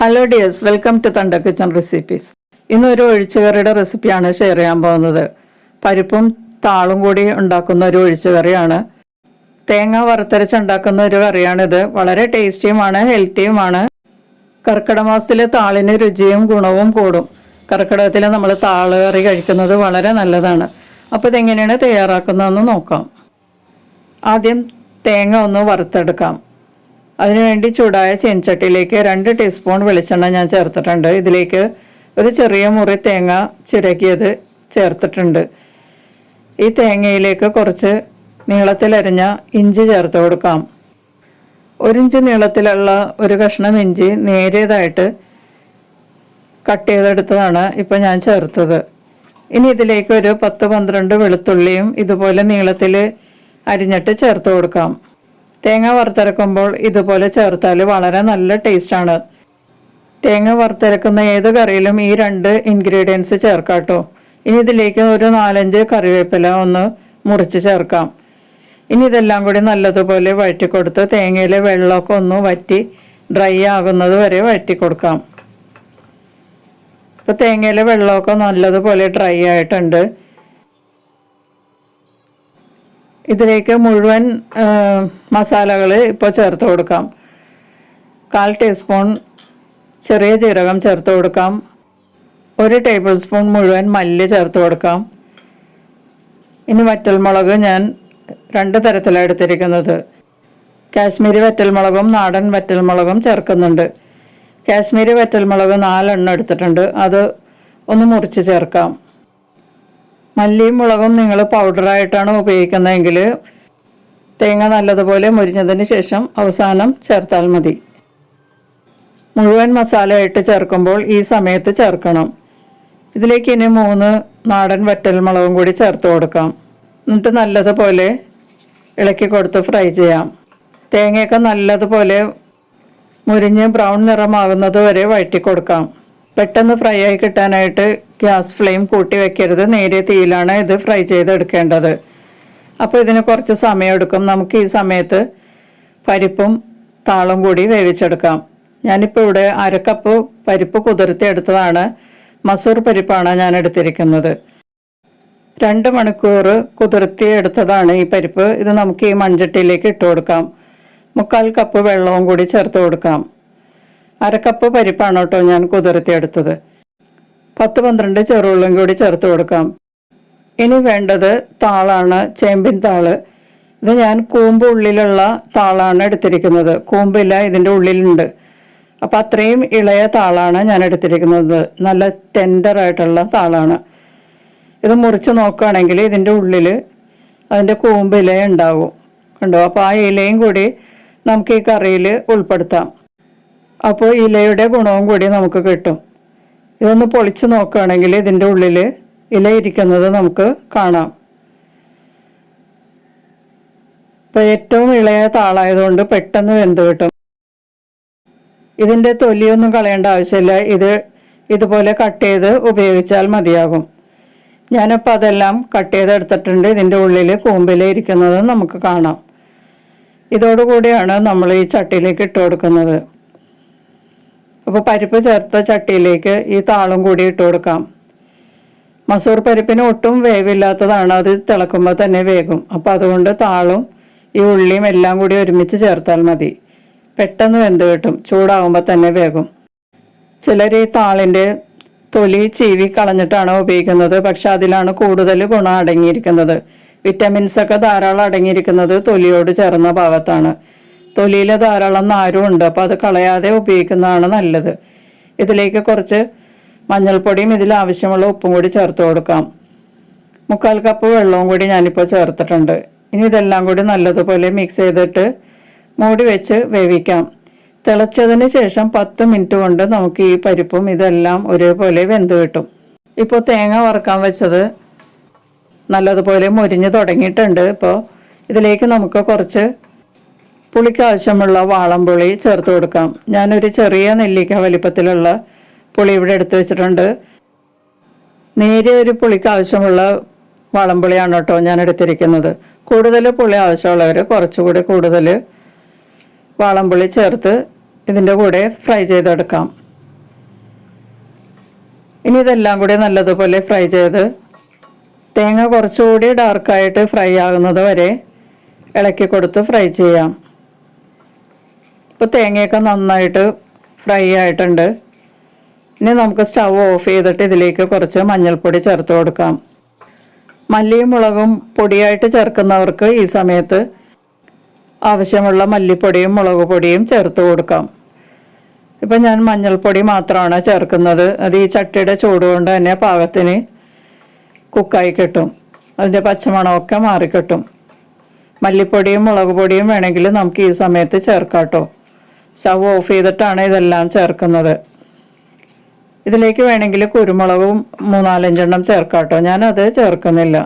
Hello dears welcome to തണ്ട kitchen recipes ഇന്നൊരു ഒഴിച്ചുകറിയുടെ റെസിപ്പിയാണ് ഷെയർ ചെയ്യാൻ പോകുന്നത്. പരിപ്പും താളും കൂടി ഉണ്ടാക്കുന്ന ഒരു ഒഴിച്ചുകറിയാണ്. തേങ്ങ വറുത്തരച്ചുണ്ടാക്കുന്ന ഒരു കറിയാണിത്. വളരെ ടേസ്റ്റിയുമാണ് ഹെൽത്തിയുമാണ്. കർക്കിടക മാസത്തിൽ താളിന് രുചിയും ഗുണവും കൂടും. കർക്കിടകത്തിൽ നമ്മൾ താൾ കറി കഴിക്കുന്നത് വളരെ നല്ലതാണ്. അപ്പോൾ ഇതെങ്ങനെയാണ് തയ്യാറാക്കുന്നതെന്ന് നോക്കാം. ആദ്യം തേങ്ങ ഒന്ന് വറുത്തെടുക്കാം. അതിനുവേണ്ടി ചൂടായ ചീനച്ചട്ടിയിലേക്ക് രണ്ട് ടീസ്പൂൺ വെളിച്ചെണ്ണ ഞാൻ ചേർത്തിട്ടുണ്ട്. ഇതിലേക്ക് ഒരു ചെറിയ മുറി തേങ്ങ ചിരകിയത് ചേർത്തിട്ടുണ്ട്. ഈ തേങ്ങയിലേക്ക് കുറച്ച് നീളത്തിലരിഞ്ഞ ഇഞ്ചി ചേർത്ത് കൊടുക്കാം. ഒരിഞ്ച് നീളത്തിലുള്ള ഒരു കഷ്ണം ഇഞ്ചി നേരിയതായിട്ട് കട്ട് ചെയ്തെടുത്തതാണ് ഇപ്പം ഞാൻ ചേർത്തത്. ഇനി ഇതിലേക്ക് ഒരു പത്ത് പന്ത്രണ്ട് വെളുത്തുള്ളിയും ഇതുപോലെ നീളത്തിൽ അരിഞ്ഞിട്ട് ചേർത്ത് കൊടുക്കാം. തേങ്ങ വറുത്തരക്കുമ്പോൾ ഇതുപോലെ ചേർത്താൽ വളരെ നല്ല ടേസ്റ്റാണ്. തേങ്ങ വറുത്തരക്കുന്ന ഏത് കറിയിലും ഈ രണ്ട് ഇൻഗ്രീഡിയൻസ് ചേർക്കാട്ടോ. ഇനി ഇതിലേക്ക് ഒരു നാലഞ്ച് കറിവേപ്പില ഒന്ന് മുറിച്ച് ചേർക്കാം. ഇനി ഇതെല്ലാം കൂടി നല്ലതുപോലെ വഴറ്റി കൊടുത്ത് തേങ്ങയിലെ വെള്ളമൊക്കെ ഒന്ന് വറ്റി ഡ്രൈ ആകുന്നത് വരെ വഴറ്റി കൊടുക്കാം ഇപ്പോൾ തേങ്ങയിലെ വെള്ളമൊക്കെ നല്ലതുപോലെ ഡ്രൈ ആയിട്ടുണ്ട്. ഇതിലേക്ക് മുഴുവൻ മസാലകൾ ഇപ്പോൾ ചേർത്ത് കൊടുക്കാം. കാൽ ടീസ്പൂൺ ചെറിയ ജീരകം ചേർത്ത് കൊടുക്കാം. ഒരു ടേബിൾ സ്പൂൺ മുഴുവൻ മല്ലി ചേർത്ത് കൊടുക്കാം. ഇനി വറ്റൽമുളക് ഞാൻ രണ്ട് തരത്തിലാണ് എടുത്തിരിക്കുന്നത്. കാശ്മീരി വറ്റൽമുളകും നാടൻ വറ്റൽമുളകും ചേർക്കുന്നുണ്ട്. കാശ്മീരി വറ്റൽമുളക് നാലെണ്ണം എടുത്തിട്ടുണ്ട്. അത് ഒന്ന് മുറിച്ച് ചേർക്കാം. മല്ലിയും മുളകും നിങ്ങൾ പൗഡറായിട്ടാണ് ഉപയോഗിക്കുന്നതെങ്കിൽ തേങ്ങ നല്ലതുപോലെ മുരിഞ്ഞതിന് ശേഷം അവസാനം ചേർത്താൽ മതി. മുഴുവൻ മസാലയായിട്ട് ചേർക്കുമ്പോൾ ഈ സമയത്ത് ചേർക്കണം. ഇതിലേക്ക് ഇനി മൂന്ന് നാടൻ വറ്റൽമുളകും കൂടി ചേർത്ത് കൊടുക്കാം. എന്നിട്ട് നല്ലതുപോലെ ഇളക്കി കൊടുത്ത് ഫ്രൈ ചെയ്യാം. തേങ്ങയൊക്കെ നല്ലതുപോലെ മുരിഞ്ഞ് ബ്രൗൺ നിറമാകുന്നത് വരെ വഴറ്റി കൊടുക്കാം. പെട്ടെന്ന് ഫ്രൈ ആയി കിട്ടാനായിട്ട് ഗ്യാസ് ഫ്ലെയിം കൂട്ടി വെക്കരുത്. നേരിയ തീയിലാണ് ഇത് ഫ്രൈ ചെയ്തെടുക്കേണ്ടത്. അപ്പോൾ ഇതിന് കുറച്ച് സമയമെടുക്കും നമുക്ക് ഈ സമയത്ത് പരിപ്പും താളും കൂടി വേവിച്ചെടുക്കാം. ഞാനിപ്പോൾ ഇവിടെ അരക്കപ്പ് പരിപ്പ് കുതിർത്തി എടുത്തതാണ്. മസൂർ പരിപ്പാണ് ഞാൻ എടുത്തിരിക്കുന്നത്. രണ്ട് മണിക്കൂർ കുതിർത്തി എടുത്തതാണ് ഈ പരിപ്പ്. ഇത് നമുക്ക് ഈ മൺചട്ടിയിലേക്ക് ഇട്ട് കൊടുക്കാം. മുക്കാൽ കപ്പ് വെള്ളവും കൂടി ചേർത്ത് കൊടുക്കാം. അരക്കപ്പ് പരിപ്പാണ് കേട്ടോ ഞാൻ കുതിർത്തി എടുത്തത്. പത്ത് പന്ത്രണ്ട് ചെറുള്ളും കൂടി ചേർത്ത് കൊടുക്കാം. ഇനി വേണ്ടത് താളാണ് ചേമ്പിൻ താൾ. ഇത് ഞാൻ കൂമ്പ് ഉള്ളിലുള്ള താളാണ് എടുത്തിരിക്കുന്നത്. കൂമ്പില്ല ഇതിന്റെ ഉള്ളിലുണ്ട്. അപ്പം അത്രയും ഇളയ താളാണ് ഞാൻ എടുത്തിരിക്കുന്നത്. നല്ല ടെൻഡർ ആയിട്ടുള്ള താളാണ്. ഇത് മുറിച്ച് നോക്കുകയാണെങ്കിൽ ഇതിന്റെ ഉള്ളിൽ അതിന്റെ കൂമ്പ് ഇല ഉണ്ടാവും. കണ്ടോ? അപ്പോൾ ആ ഇലയും കൂടി നമുക്ക് ഈ കറിയിൽ ഉൾപ്പെടുത്താം. അപ്പോൾ ഇലയുടെ ഗുണവും കൂടി നമുക്ക് കിട്ടും. ഇതൊന്ന് പൊളിച്ച് നോക്കുകയാണെങ്കിൽ ഇതിന്റെ ഉള്ളിൽ ഇല ഇരിക്കുന്നത് നമുക്ക് കാണാം. ഇപ്പോൾ ഏറ്റവും ഇളയ താളായതുകൊണ്ട് പെട്ടെന്ന് വെന്ത് കിട്ടും. ഇതിന്റെ തൊലിയൊന്നും കളയേണ്ട ആവശ്യമില്ല. ഇത് ഇതുപോലെ കട്ട് ചെയ്ത് ഉപയോഗിച്ചാൽ മതിയാകും. ഞാനിപ്പോൾ അതെല്ലാം കട്ട് ചെയ്തെടുത്തിട്ടുണ്ട്. ഇതിന്റെ ഉള്ളിൽ കൂമ്പില ഇരിക്കുന്നത് നമുക്ക് കാണാം. ഇതോടുകൂടിയാണ് നമ്മൾ ഈ ചട്ടിയിലേക്ക് ഇട്ട് കൊടുക്കുന്നത്. അപ്പോൾ പരിപ്പ് ചേർത്ത ചട്ടിയിലേക്ക് ഈ താളും കൂടി ഇട്ട് കൊടുക്കാം. മസൂർ പരിപ്പിന് ഒട്ടും വേവില്ലാത്തതാണ് അത് തിളക്കുമ്പോൾ തന്നെ വേകും. അപ്പോൾ അതുകൊണ്ട് താളും ഈ ഉള്ളിയും എല്ലാം കൂടി ഒരുമിച്ച് ചേർത്താൽ മതി. പെട്ടെന്ന് വെന്ത് കിട്ടും ചൂടാകുമ്പോൾ തന്നെ വേകും. ചിലർ ഈ താളിന്റെ തൊലി ചീവി കളഞ്ഞിട്ടാണ് ഉപയോഗിക്കുന്നത് പക്ഷെ അതിലാണ് കൂടുതൽ ഗുണം അടങ്ങിയിരിക്കുന്നത്. വിറ്റമിൻസ് ഒക്കെ ധാരാളം അടങ്ങിയിരിക്കുന്നത് തൊലിയോട് ചേർന്ന ഭാഗത്താണ്. തൊലിയിൽ ധാരാളം നാരും ഉണ്ട് അപ്പോൾ അത് കളയാതെ ഉപയോഗിക്കുന്നതാണ് നല്ലത്. ഇതിലേക്ക് കുറച്ച് മഞ്ഞൾപ്പൊടിയും ഇതിൽ ആവശ്യമുള്ള ഉപ്പും കൂടി ചേർത്ത് കൊടുക്കാം. മുക്കാൽ കപ്പ് വെള്ളവും കൂടി ഞാനിപ്പോൾ ചേർത്തിട്ടുണ്ട്. ഇനി ഇതെല്ലാം കൂടി നല്ലതുപോലെ മിക്സ് ചെയ്തിട്ട് മൂടി വെച്ച് വേവിക്കാം. തിളച്ചതിന് ശേഷം പത്ത് മിനിറ്റ് കൊണ്ട് നമുക്ക് ഈ പരിപ്പും ഇതെല്ലാം ഒരേപോലെ വെന്ത് കിട്ടും. ഇപ്പോൾ തേങ്ങ വറുക്കാൻ വെച്ചത് നല്ലതുപോലെ മുരിഞ്ഞ് തുടങ്ങിയിട്ടുണ്ട്. ഇപ്പോൾ ഇതിലേക്ക് നമുക്ക് കുറച്ച് പുളിക്ക് ആവശ്യമുള്ള വാളംപുളി ചേർത്ത് കൊടുക്കാം. ഞാനൊരു ചെറിയ നെല്ലിക്ക വലിപ്പത്തിലുള്ള പുളി ഇവിടെ എടുത്ത് വെച്ചിട്ടുണ്ട്. നേരിയ ഒരു പുളിക്ക് ആവശ്യമുള്ള വാളംപുളിയാണ് കേട്ടോ ഞാൻ എടുത്തിരിക്കുന്നത്. കൂടുതൽ പുളി ആവശ്യമുള്ളവർ കുറച്ചുകൂടി കൂടുതൽ വാളംപുളി ചേർത്ത് ഇതിന്റെ കൂടെ ഫ്രൈ ചെയ്തെടുക്കാം. ഇനി ഇതെല്ലാം കൂടി നല്ലതുപോലെ ഫ്രൈ ചെയ്ത് തേങ്ങ കുറച്ചുകൂടി ഡാർക്കായിട്ട് ഫ്രൈ ആകുന്നത് വരെ ഇളക്കി കൊടുത്ത് ഫ്രൈ ചെയ്യാം. ഇപ്പോൾ തേങ്ങയൊക്കെ നന്നായിട്ട് ഫ്രൈ ആയിട്ടുണ്ട്. ഇനി നമുക്ക് സ്റ്റവ് ഓഫ് ചെയ്തിട്ട് ഇതിലേക്ക് കുറച്ച് മഞ്ഞൾപ്പൊടി ചേർത്ത് കൊടുക്കാം. മല്ലിയും മുളകും പൊടിയായിട്ട് ചേർക്കുന്നവർക്ക് ഈ സമയത്ത് ആവശ്യമുള്ള മല്ലിപ്പൊടിയും മുളക് പൊടിയും ചേർത്ത് കൊടുക്കാം. ഇപ്പം ഞാൻ മഞ്ഞൾപ്പൊടി മാത്രമാണ് ചേർക്കുന്നത്. അത് ഈ ചട്ടിയുടെ ചൂട് കൊണ്ട് തന്നെ പാകത്തിന് കുക്കായി കിട്ടും. അതിന്റെ പച്ചമണമൊക്കെ മാറിക്കിട്ടും. മല്ലിപ്പൊടിയും മുളക് പൊടിയും വേണമെങ്കിൽ നമുക്ക് ഈ സമയത്ത് ചേർക്കാട്ടോ സ്റ്റവ് ഓഫ് ചെയ്തിട്ടാണ് ഇതെല്ലാം ചേർക്കുന്നത്. ഇതിലേക്ക് വേണമെങ്കിൽ കുരുമുളകും മൂന്നാലഞ്ചെണ്ണം ചേർക്കാട്ടോ. ഞാനത് ചേർക്കുന്നില്ല.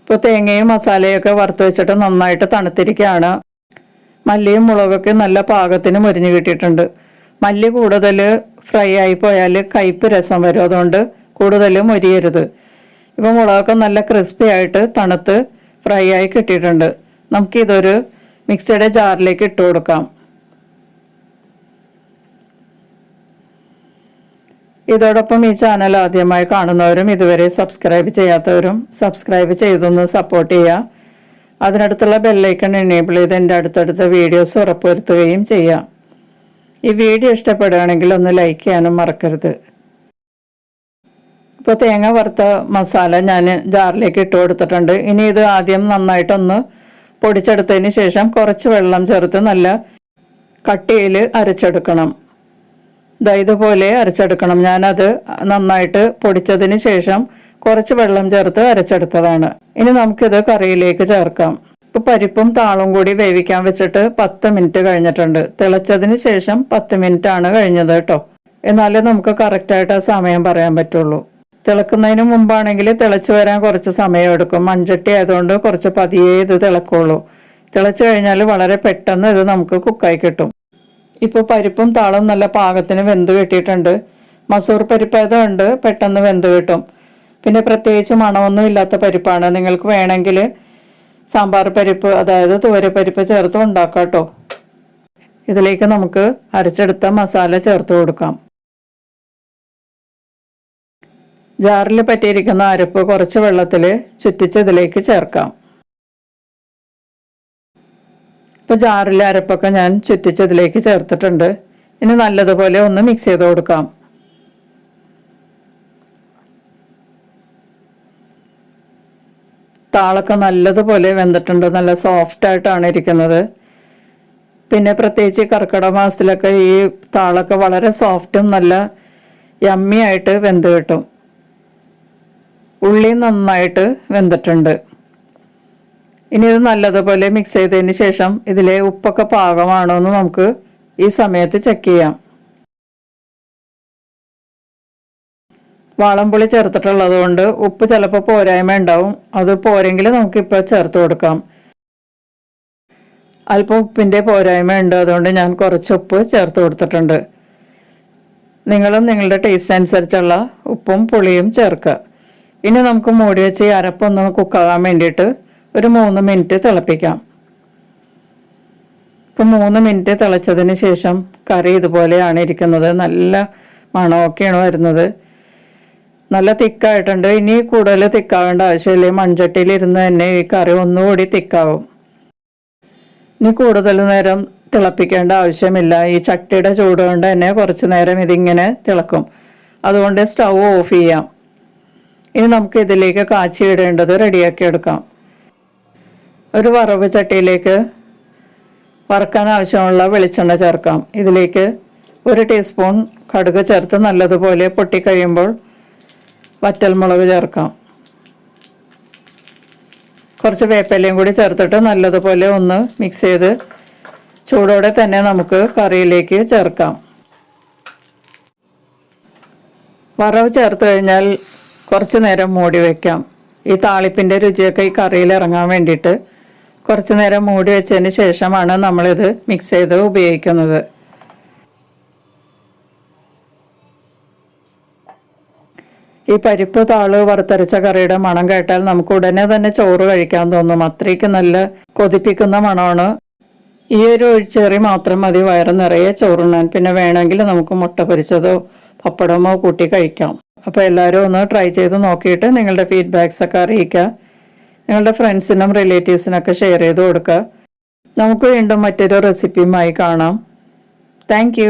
ഇപ്പോൾ തേങ്ങയും മസാലയൊക്കെ വറുത്ത് വെച്ചിട്ട് നന്നായിട്ട് തണുത്തിരിക്കുകയാണ്. മല്ലിയും മുളകൊക്കെ നല്ല പാകത്തിന് മുരിഞ്ഞ് കിട്ടിയിട്ടുണ്ട്. മല്ലി കൂടുതൽ ഫ്രൈ ആയി പോയാൽ കയ്പ്പ് രസം വരും. അതുകൊണ്ട് കൂടുതൽ മുരിയരുത്. ഇപ്പോൾ മുളകൊക്കെ നല്ല ക്രിസ്പി ആയിട്ട് തണുത്ത് ഫ്രൈ ആയി കിട്ടിയിട്ടുണ്ട്. നമുക്കിതൊരു മിക്സിയുടെ ജാറിലേക്ക് ഇട്ട് കൊടുക്കാം. ഇതോടൊപ്പം ഈ ചാനൽ ആദ്യമായി കാണുന്നവരും ഇതുവരെ സബ്സ്ക്രൈബ് ചെയ്യാത്തവരും സബ്സ്ക്രൈബ് ചെയ്തൊന്ന് സപ്പോർട്ട് ചെയ്യുക. അതിനടുത്തുള്ള ബെല്ലൈക്കൺ എനേബിൾ ചെയ്ത് എന്റെ അടുത്തടുത്ത വീഡിയോസ് ഉറപ്പുവരുത്തുകയും ചെയ്യാം ഈ വീഡിയോ ഇഷ്ടപ്പെടുകയാണെങ്കിൽ ഒന്ന് ലൈക്ക് ചെയ്യാനും മറക്കരുത്. ഇപ്പോൾ തേങ്ങ വറുത്ത മസാല ഞാൻ ജാറിലേക്ക് ഇട്ട് കൊടുത്തിട്ടുണ്ട്. ഇനി ഇത് ആദ്യം നന്നായിട്ടൊന്ന് പൊടിച്ചെടുത്തതിന് ശേഷം കുറച്ച് വെള്ളം ചേർത്ത് നല്ല കട്ടിയിൽ അരച്ചെടുക്കണം. ദാ ഇതുപോലെ അരച്ചെടുക്കണം. ഞാനത് നന്നായിട്ട് പൊടിച്ചതിന് ശേഷം കുറച്ച് വെള്ളം ചേർത്ത് അരച്ചെടുത്തതാണ്. ഇനി നമുക്കിത് കറിയിലേക്ക് ചേർക്കാം. ഇപ്പൊ പരിപ്പും താളും കൂടി വേവിക്കാൻ വെച്ചിട്ട് പത്ത് മിനിറ്റ് കഴിഞ്ഞിട്ടുണ്ട്. തിളച്ചതിന് ശേഷം പത്ത് മിനിറ്റ് ആണ് കഴിഞ്ഞത് കേട്ടോ എന്നാലേ നമുക്ക് കറക്റ്റായിട്ട് ആ സമയം പറയാൻ പറ്റുള്ളൂ. തിളക്കുന്നതിന് മുമ്പാണെങ്കിൽ തിളച്ചു വരാൻ കുറച്ച് സമയം എടുക്കും. മൺചട്ടി ആയതുകൊണ്ട് കുറച്ച് പതിയേ ഇത് തിളക്കുള്ളൂ. തിളച്ചു കഴിഞ്ഞാൽ വളരെ പെട്ടെന്ന് ഇത് നമുക്ക് കുക്കായി കിട്ടും. ഇപ്പോൾ പരിപ്പും താളും നല്ല പാകത്തിന് വെന്ത് കിട്ടിയിട്ടുണ്ട്. മസൂർ പരിപ്പ് ഏതുണ്ട് പെട്ടെന്ന് വെന്ത് കിട്ടും. പിന്നെ പ്രത്യേകിച്ച് മണമൊന്നും ഇല്ലാത്ത പരിപ്പാണ്. നിങ്ങൾക്ക് വേണമെങ്കിൽ സാമ്പാർ പരിപ്പ് അതായത് തുവരപ്പരിപ്പ് ചേർത്ത് ഉണ്ടാക്കാം കേട്ടോ. ഇതിലേക്ക് നമുക്ക് അരച്ചെടുത്ത മസാല ചേർത്ത് കൊടുക്കാം. ജാറിൽ പറ്റിയിരിക്കുന്ന അരപ്പ് കുറച്ച് വെള്ളത്തിൽ ചുറ്റിച്ച് ഇതിലേക്ക് ചേർക്കാം. ഇപ്പോൾ ജാറിലെ അരപ്പൊക്കെ ഞാൻ ചുറ്റിച്ചതിലേക്ക് ചേർത്തിട്ടുണ്ട്. ഇനി നല്ലതുപോലെ ഒന്ന് മിക്സ് ചെയ്ത് കൊടുക്കാം. താളൊക്കെ നല്ലതുപോലെ വെന്തിട്ടുണ്ട്. നല്ല സോഫ്റ്റ് ആയിട്ടാണ് ഇരിക്കുന്നത്. പിന്നെ പ്രത്യേകിച്ച് കർക്കിടക മാസത്തിലൊക്കെ ഈ താളൊക്കെ വളരെ സോഫ്റ്റും നല്ല യമ്മി ആയിട്ട് വെന്ത് കിട്ടും. ഉള്ളി നന്നായിട്ട് വെന്തിട്ടുണ്ട്. ഇനി ഇത് നല്ലതുപോലെ മിക്സ് ചെയ്തതിന് ശേഷം ഇതിലെ ഉപ്പൊക്കെ പാകമാണോ എന്ന് നമുക്ക് ഈ സമയത്ത് ചെക്ക് ചെയ്യാം. വാളംപുളി ചേർത്തിട്ടുള്ളത് കൊണ്ട് ഉപ്പ് ചിലപ്പോൾ പോരായ്മ ഉണ്ടാവും. അത് പോരെങ്കിൽ നമുക്കിപ്പോൾ ചേർത്ത് കൊടുക്കാം. അല്പം ഉപ്പിന്റെ പോരായ്മ ഉണ്ട്. അതുകൊണ്ട് ഞാൻ കുറച്ച് ഉപ്പ് ചേർത്ത് കൊടുത്തിട്ടുണ്ട്. നിങ്ങളും നിങ്ങളുടെ ടേസ്റ്റ് അനുസരിച്ചുള്ള ഉപ്പും പുളിയും ചേർക്കുക. ഇനി നമുക്ക് മൂടി വെച്ച് ഈ അരപ്പൊന്ന് കുക്കാകാൻ വേണ്ടിയിട്ട് ഒരു മൂന്ന് മിനിറ്റ് തിളപ്പിക്കാം. ഇപ്പം മൂന്ന് മിനിറ്റ് തിളച്ചതിന് ശേഷം കറി ഇതുപോലെയാണ് ഇരിക്കുന്നത്. നല്ല മണമൊക്കെയാണ് വരുന്നത്. നല്ല തിക്കായിട്ടുണ്ട്. ഇനി കൂടുതൽ തിക്കാവേണ്ട ആവശ്യമില്ല. മൺചട്ടിയിൽ ഇരുന്ന് തന്നെ ഈ കറി ഒന്നുകൂടി തിക്കാവും. ഇനി കൂടുതൽ നേരം തിളപ്പിക്കേണ്ട ആവശ്യമില്ല. ഈ ചട്ടിയുടെ ചൂട് കൊണ്ട് തന്നെ കുറച്ച് നേരം ഇതിങ്ങനെ തിളക്കും. അതുകൊണ്ട് സ്റ്റൗ ഓഫ് ചെയ്യാം. ഇനി നമുക്ക് ഇതിലേക്ക് കാച്ചി ഇടേണ്ടത് റെഡിയാക്കി എടുക്കാം. ഒരു വറവ് ചട്ടിയിലേക്ക് വറക്കാൻ ആവശ്യമുള്ള വെളിച്ചെണ്ണ ചേർക്കാം. ഇതിലേക്ക് ഒരു ടീസ്പൂൺ കടുക് ചേർത്ത് നല്ലതുപോലെ പൊട്ടിക്കഴിയുമ്പോൾ വറ്റൽമുളക് ചേർക്കാം. കുറച്ച് വേപ്പിലയും കൂടി ചേർത്തിട്ട് നല്ലതുപോലെ ഒന്ന് മിക്സ് ചെയ്ത് ചൂടോടെ തന്നെ നമുക്ക് കറിയിലേക്ക് ചേർക്കാം. വറവ് ചേർത്ത് കഴിഞ്ഞാൽ കുറച്ച് നേരം മൂടി വയ്ക്കാം ഈ താളിപ്പിന്റെ രുചിയൊക്കെ ഈ കറിയിൽ ഇറങ്ങാൻ വേണ്ടിയിട്ട് കുറച്ച് നേരം മൂടി വെച്ചതിന് ശേഷമാണ് നമ്മളിത് മിക്സ് ചെയ്ത് ഉപയോഗിക്കുന്നത്. ഈ പരിപ്പ് താൾ വറുത്തരച്ച കറിയുടെ മണം കേട്ടാൽ നമുക്ക് ഉടനെ തന്നെ ചോറ് കഴിക്കാൻ തോന്നും. അത്രയ്ക്ക് നല്ല കൊതിപ്പിക്കുന്ന മണമാണ്. ഈ ഒരു ഒഴിച്ചേറി മാത്രം മതി. വയറ് നിറയെ ചോറുണ്ണാൻ. പിന്നെ വേണമെങ്കിൽ നമുക്ക് മുട്ട പൊരിച്ചതോ പപ്പടമോ കൂട്ടി കഴിക്കാം. അപ്പോൾ എല്ലാവരും ഒന്ന് ട്രൈ ചെയ്ത് നോക്കിയിട്ട് നിങ്ങളുടെ ഫീഡ്ബാക്സ് ഒക്കെ അറിയിക്കുക. നിങ്ങളുടെ ഫ്രണ്ട്സിനും റിലേറ്റീവ്സിനൊക്കെ ഷെയർ ചെയ്ത് കൊടുക്കുക. നമുക്ക് വീണ്ടും മറ്റൊരു റെസിപ്പിയുമായി കാണാം. താങ്ക്